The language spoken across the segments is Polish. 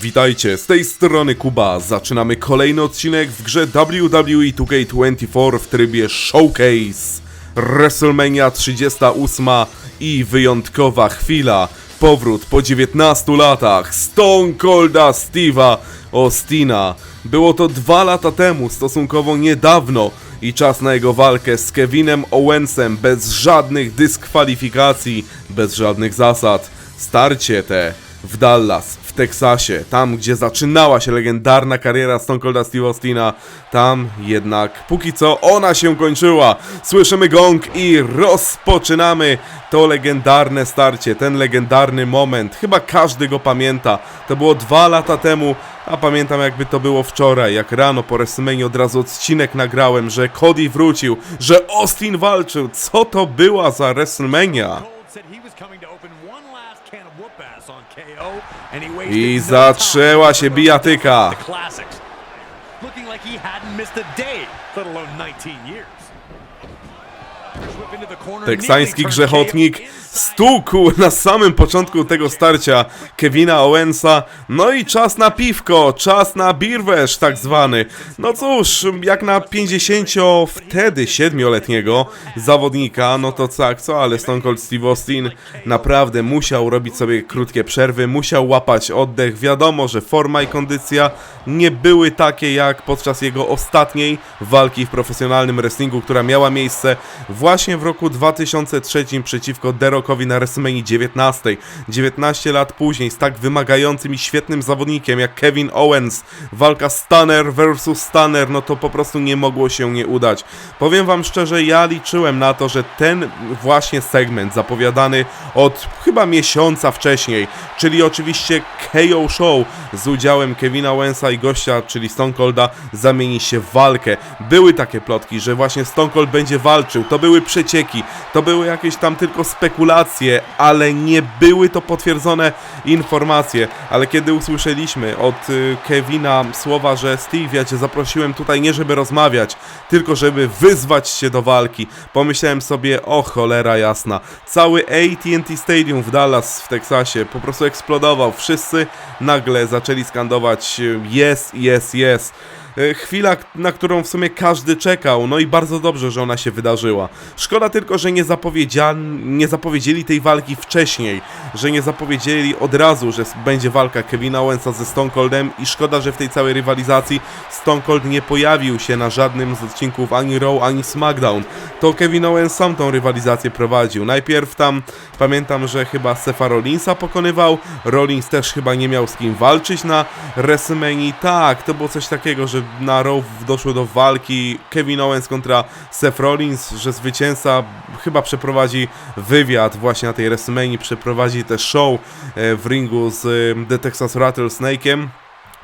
Witajcie, z tej strony Kuba. Zaczynamy kolejny odcinek w grze E WWE 2K24 w trybie Showcase. WrestleMania 38 i wyjątkowa chwila. Powrót po 19 latach Stone Colda Steve'a Austina. Było to dwa lata temu, stosunkowo niedawno i czas na jego walkę z Kevinem Owensem bez żadnych dyskwalifikacji, bez żadnych zasad. Starcie te w Dallas, w Teksasie, tam gdzie zaczynała się legendarna kariera Stone Colda Steve'a Austina, tam jednak póki co ona się kończyła. Słyszymy gong i rozpoczynamy to legendarne starcie, ten legendarny moment. Chyba każdy go pamięta. To było dwa lata temu, a pamiętam jakby to było wczoraj, jak rano po WrestleMania od razu odcinek nagrałem, że Cody wrócił, że Austin walczył. Co to była za WrestleMania? Whip into the corner, Teksański grzechotnik. Stukł na samym początku tego starcia Kevina Owensa. No i czas na piwko, czas na birwesz tak zwany. No cóż, jak na 50 wtedy 7-letniego zawodnika, no to tak, co, ale Stone Cold Steve Austin naprawdę musiał robić sobie krótkie przerwy, musiał łapać oddech. Wiadomo, że forma i kondycja nie były takie jak podczas jego ostatniej walki w profesjonalnym wrestlingu, która miała miejsce właśnie w roku 2003 przeciwko Na WrestleMania 19. 19 lat później z tak wymagającym i świetnym zawodnikiem jak Kevin Owens, walka Stunner versus Stunner, no to po prostu nie mogło się nie udać. Powiem wam szczerze, ja liczyłem na to, że ten właśnie segment zapowiadany od chyba miesiąca wcześniej, czyli oczywiście KO Show z udziałem Kevina Owensa i gościa, czyli Stone Colda, zamieni się w walkę. Były takie plotki, że właśnie Stone Cold będzie walczył, to były przecieki, to były jakieś tam tylko spekulacje, ale nie były to potwierdzone informacje. Ale kiedy usłyszeliśmy od y, Kevina słowa, że Steve, ja cię zaprosiłem tutaj nie żeby rozmawiać, tylko żeby wyzwać cię do walki, pomyślałem sobie, o cholera jasna, cały AT&T Stadium w Dallas w Teksasie po prostu eksplodował. Wszyscy nagle zaczęli skandować y, yes, yes, yes. E, Chwila, na którą w sumie każdy czekał, no i bardzo dobrze, że ona się wydarzyła. Szkoda tylko, że nie, zapowiedzia... nie zapowiedzieli tej walki wcześniej, że nie zapowiedzieli od razu, że będzie walka Kevina Owensa ze Stone Coldem i szkoda, że w tej całej rywalizacji Stone Cold nie pojawił się na żadnym z odcinków ani Raw, ani SmackDown. To Kevin Owens sam tą rywalizację prowadził. Najpierw tam, pamiętam, że chyba Sefa Rollinsa pokonywał, Rollins też chyba nie miał z kim walczyć na WrestleMania. Tak, to było coś takiego, że na Raw doszło do walki Kevin Owens kontra Seth Rollins, że zwycięzca chyba przeprowadzi wywiad właśnie na tej WrestleMania, przeprowadzi też show e, w ringu z The Texas Rattlesnake'em.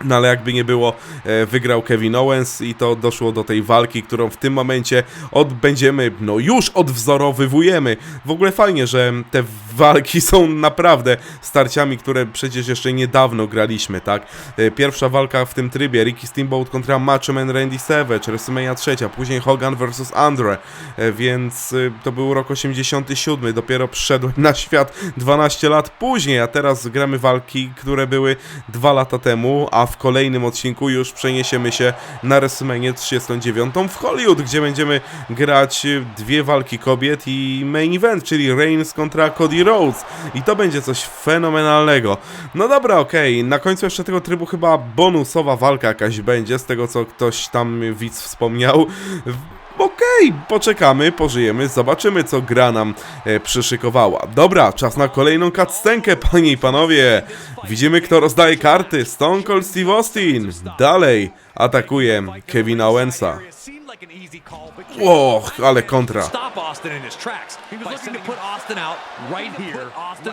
No ale jakby nie było, e, wygrał Kevin Owens i to doszło do tej walki, którą w tym momencie odbędziemy, no już odwzorowywujemy. W ogóle fajnie, że te walki są naprawdę starciami, które przecież jeszcze niedawno graliśmy, tak? E, Pierwsza walka w tym trybie, Ricky Steamboat kontra Macho Man Randy Savage, WrestleMania trzecia, później Hogan vs. Andre, e, więc e, to był rok 87, dopiero przyszedłem na świat 12 lat później, a teraz gramy walki, które były dwa lata temu, a w kolejnym odcinku już przeniesiemy się na WrestleMania 39 w Hollywood, gdzie będziemy grać e, dwie walki kobiet i main event, czyli Reigns kontra Cody Rhodes i to będzie coś fenomenalnego. No dobra, okej, na końcu jeszcze tego trybu chyba bonusowa walka jakaś będzie, z tego co ktoś tam widz wspomniał. Okej, poczekamy, pożyjemy, zobaczymy co gra nam e, przyszykowała. Dobra, czas na kolejną cutscenkę, panie i panowie. Widzimy kto rozdaje karty, Stone Cold Steve Austin. Dalej atakuje Kevina Owensa. Seemed like an easy call, but O, ale kontra.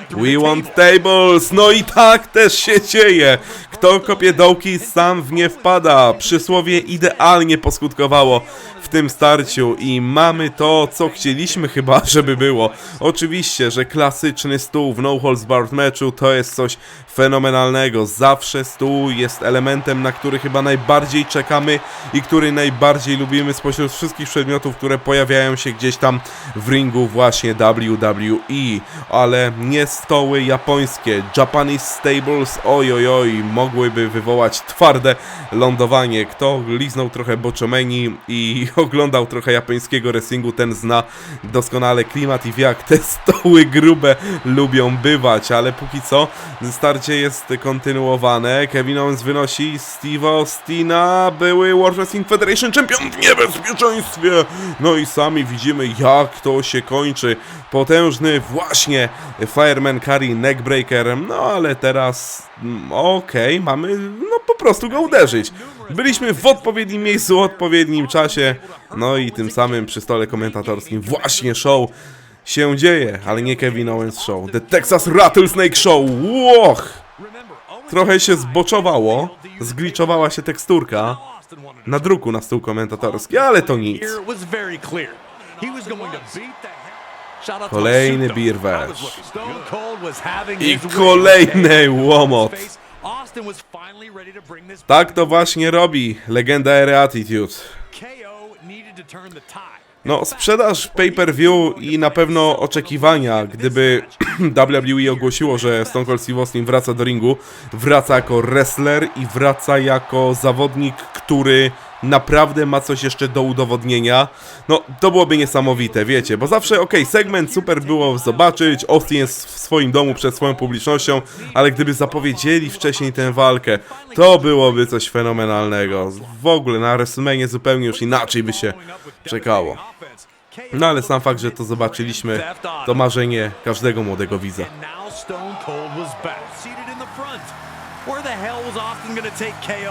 We want table. tables! No i tak też się dzieje! Kto kopie dołki, sam w nie wpada. Przysłowie idealnie poskutkowało w w tym starciu i mamy to, co chcieliśmy chyba, żeby było. Oczywiście, że klasyczny stół w No Holds Barred meczu to jest coś fenomenalnego. Zawsze stół jest elementem, na który chyba najbardziej czekamy i który najbardziej lubimy spośród wszystkich przedmiotów, które pojawiają się gdzieś tam w ringu właśnie WWE. Ale nie stoły japońskie, Japanese Stables, oj oj oj, mogłyby wywołać twarde lądowanie. Kto liznął trochę Boczomeni i oglądał trochę japońskiego wrestlingu, ten zna doskonale klimat i wie jak te stoły grube lubią bywać, ale póki co starcie jest kontynuowane. Kevin Owens wynosi Steve Austina, były World Wrestling Federation Champion w niebezpieczeństwie. No i sami widzimy jak to się kończy. Potężny właśnie Fireman Carry Neckbreaker, no ale teraz mm, okej, mamy no po prostu go uderzyć. Byliśmy w odpowiednim miejscu, w odpowiednim czasie, no i tym samym przy stole komentatorskim właśnie show się dzieje, ale nie Kevin Owens Show, The Texas Rattlesnake Show, łoch! Trochę się zboczowało, zgliczowała się teksturka na druku na stół komentatorski, ale to nic. Kolejny having I kolejny łomot. Tak to właśnie robi legenda Ery Attitude. No, sprzedaż pay-per-view i na pewno oczekiwania, gdyby WWE ogłosiło, że Stone Cold Steve Austin wraca do ringu, wraca jako wrestler i wraca jako zawodnik, który naprawdę ma coś jeszcze do udowodnienia, no to byłoby niesamowite, wiecie, bo zawsze, okej, segment super było zobaczyć, Austin jest w swoim domu przed swoją publicznością, ale gdyby zapowiedzieli wcześniej tę walkę, to byłoby coś fenomenalnego. W ogóle na WrestleMania zupełnie już inaczej by się czekało. No ale sam fakt, że to zobaczyliśmy, to marzenie każdego młodego widza.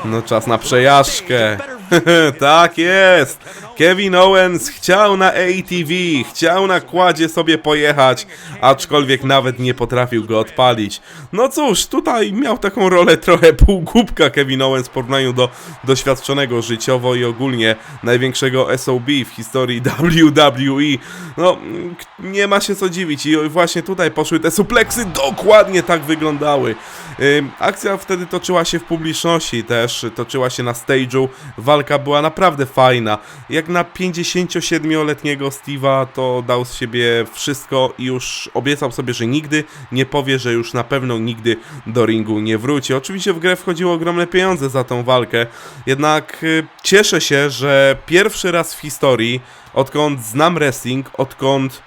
No czas na przejażdżkę. tak jest. Kevin Owens chciał na ATV, chciał na kładzie sobie pojechać, aczkolwiek nawet nie potrafił go odpalić. No cóż, tutaj miał taką rolę trochę półgłupka Kevin Owens w porównaniu do doświadczonego życiowo i ogólnie największego SOB w historii WWE. No, nie ma się co dziwić i właśnie tutaj poszły te supleksy, dokładnie tak wyglądały. Akcja wtedy toczyła się w publiczności też, toczyła się na stage'u, walka była naprawdę fajna. Jak na 57-letniego Steve'a to dał z siebie wszystko i już obiecał sobie, że nigdy nie powie, że już na pewno nigdy do ringu nie wróci. Oczywiście w grę wchodziło ogromne pieniądze za tą walkę, jednak y, cieszę się, że pierwszy raz w historii, odkąd znam wrestling, odkąd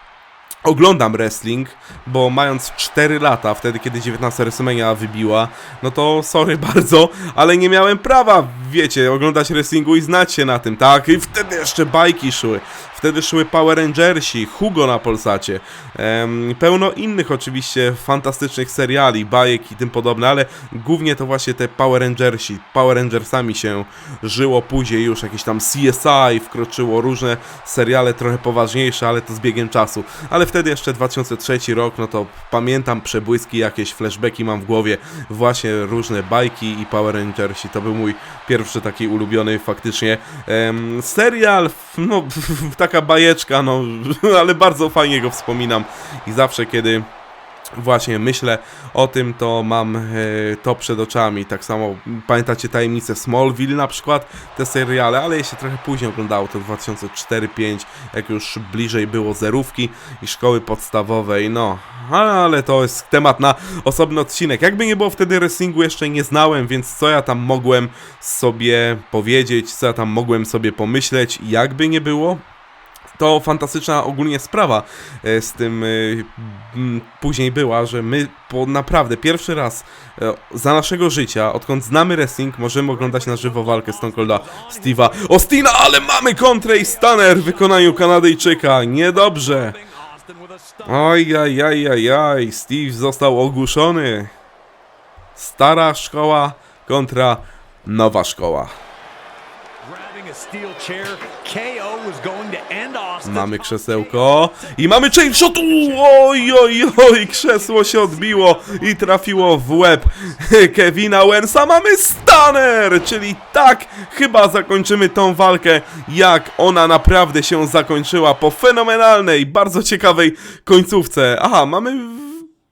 oglądam wrestling, bo mając 4 lata, wtedy kiedy 19 WrestleMania wybiła, no to sorry bardzo, ale nie miałem prawa, wiecie, oglądać wrestlingu i znać się na tym, tak? I wtedy jeszcze bajki szły. Wtedy szły Power Rangersi, Hugo na Polsacie, pełno innych oczywiście fantastycznych seriali, bajek i tym podobne, ale głównie to właśnie te Power Rangersi, Power Rangersami się żyło, później już jakieś tam CSI wkroczyło, różne seriale trochę poważniejsze, ale to z biegiem czasu. Ale wtedy jeszcze 2003 rok, no to pamiętam przebłyski, jakieś flashbacki mam w głowie, właśnie różne bajki i Power Rangersi, to był mój pierwszy taki ulubiony faktycznie serial, no taka bajeczka, no ale bardzo fajnie go wspominam i zawsze kiedy właśnie myślę o tym, to mam e, to przed oczami. Tak samo pamiętacie tajemnicę Smallville na przykład, te seriale, ale je się trochę później oglądało, to 2004-2005, jak już bliżej było zerówki i szkoły podstawowej, no. Ale to jest temat na osobny odcinek. Jakby nie było wtedy wrestlingu jeszcze nie znałem, więc co ja tam mogłem sobie powiedzieć, co ja tam mogłem sobie pomyśleć, jakby nie było, to fantastyczna ogólnie sprawa e, z tym e, później była, że my po naprawdę pierwszy raz e, za naszego życia, odkąd znamy wrestling, możemy oglądać na żywo walkę Stone Colda Steve'a Ostina, ale mamy kontrę i Stunner w wykonaniu Kanadyjczyka, niedobrze. Oj, aj, aj, Steve został ogłuszony. Stara szkoła kontra nowa szkoła. KO. Mamy krzesełko i mamy chain shotu! Oj, oj, oj, krzesło się odbiło i trafiło w łeb Kevina Owensa. Mamy stunner, czyli tak chyba zakończymy tą walkę, jak ona naprawdę się zakończyła po fenomenalnej, bardzo ciekawej końcówce. Aha, mamy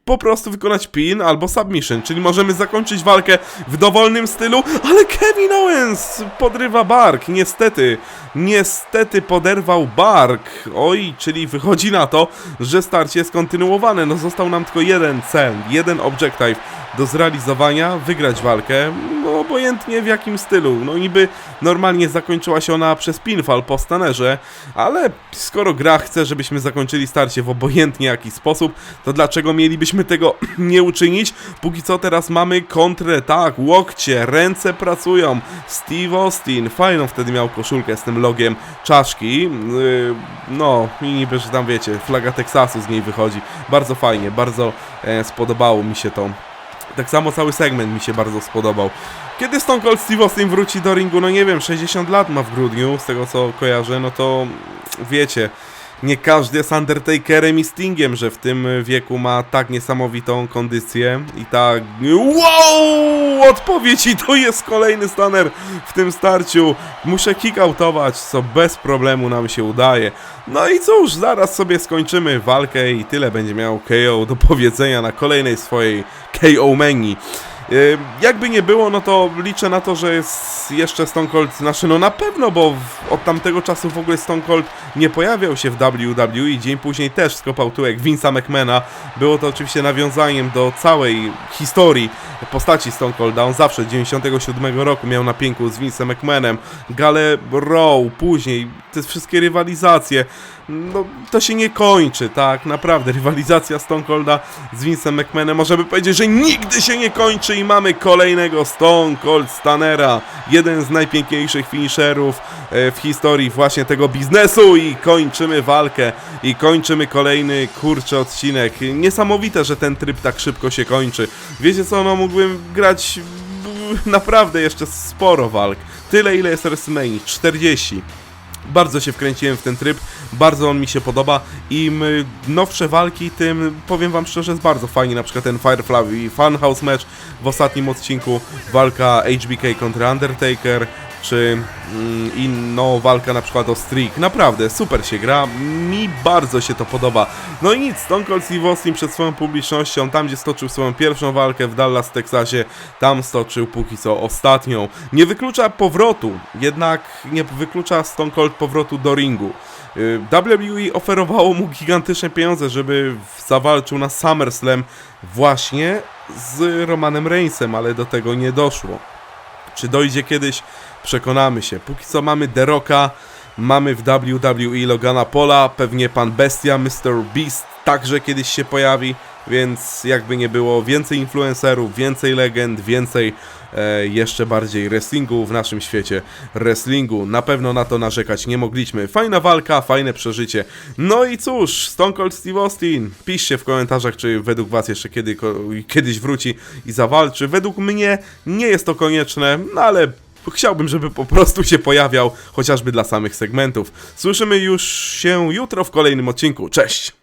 po prostu wykonać pin albo submission, czyli możemy zakończyć walkę w dowolnym stylu, ale Kevin Owens podrywa bark, niestety, niestety poderwał bark, oj, czyli wychodzi na to, że starcie jest kontynuowane, no został nam tylko jeden cel, jeden objective do zrealizowania, wygrać walkę, no obojętnie w jakim stylu, no niby normalnie zakończyła się ona przez pinfall po stanerze, ale skoro gra chce, żebyśmy zakończyli starcie w obojętnie jaki sposób, to dlaczego mielibyśmy tego nie uczynić? Póki co teraz mamy kontrę, tak, łokcie, ręce pracują, Steve Austin, fajną wtedy miał koszulkę z tym logiem czaszki, yy, no i niby, że tam wiecie, flaga Teksasu z niej wychodzi, bardzo fajnie, bardzo e, spodobało mi się to. Tak samo cały segment mi się bardzo spodobał. Kiedy Stone Cold Steve Austin wróci do ringu, no nie wiem, 60 lat ma w grudniu, z tego co kojarzę, no to wiecie, nie każdy jest Undertakerem i Stingiem, że w tym wieku ma tak niesamowitą kondycję i tak... Wow! Odpowiedź i to jest kolejny staner w tym starciu. Muszę kickoutować, co bez problemu nam się udaje. No i cóż, zaraz sobie skończymy walkę i tyle będzie miał KO do powiedzenia na kolejnej swojej KO Manii. Jakby nie było, no to liczę na to, że jest jeszcze Stone Cold, znaczy no na pewno, bo w, od tamtego czasu w ogóle Stone Cold nie pojawiał się w WWE, dzień później też skopał tyłek Vince'a McMahona. Było to oczywiście nawiązaniem do całej historii postaci Stone Colda. On zawsze od 97 roku miał na pięku z Vince'em McMahonem, Gale Row, później te wszystkie rywalizacje. No, to się nie kończy, tak, naprawdę. Rywalizacja Stone Colda z Vince'em McMahonem, możemy powiedzieć, że nigdy się nie kończy i mamy kolejnego Stone Cold Stunnera. Jeden z najpiękniejszych finisherów e, w historii właśnie tego biznesu i kończymy walkę i kończymy kolejny, kurczę, odcinek. Niesamowite, że ten tryb tak szybko się kończy. Wiecie co, no mógłbym grać naprawdę jeszcze sporo walk. Tyle, ile jest WrestleMania, 40. Bardzo się wkręciłem w ten tryb, bardzo on mi się podoba. Im nowsze walki, tym powiem wam szczerze, jest bardzo fajnie. Na przykład ten Firefly i Funhouse match w ostatnim odcinku, walka HBK kontra Undertaker, czy mm, inną walka na przykład o Streak. Naprawdę, super się gra, mi bardzo się to podoba. No i nic, Stone Cold Steve Austin przed swoją publicznością, tam gdzie stoczył swoją pierwszą walkę w Dallas, Teksasie, tam stoczył póki co ostatnią. Nie wyklucza powrotu, jednak nie wyklucza Stone Cold powrotu do ringu. Y, WWE oferowało mu gigantyczne pieniądze, żeby zawalczył na SummerSlam właśnie z Romanem Reignsem, ale do tego nie doszło. Czy dojdzie kiedyś? Przekonamy się. Póki co mamy The Rocka, mamy w WWE Logana Pola, pewnie pan Bestia, Mr. Beast także kiedyś się pojawi, więc jakby nie było, więcej influencerów, więcej legend, więcej e, jeszcze bardziej wrestlingu w naszym świecie wrestlingu. Na pewno na to narzekać nie mogliśmy. Fajna walka, fajne przeżycie. No i cóż, Stone Cold Steve Austin, piszcie w komentarzach, czy według was jeszcze kiedy, kiedyś wróci i zawalczy. Według mnie nie jest to konieczne, no ale Chciałbym, żeby po prostu się pojawiał, chociażby dla samych segmentów. Słyszymy już się jutro w kolejnym odcinku. Cześć!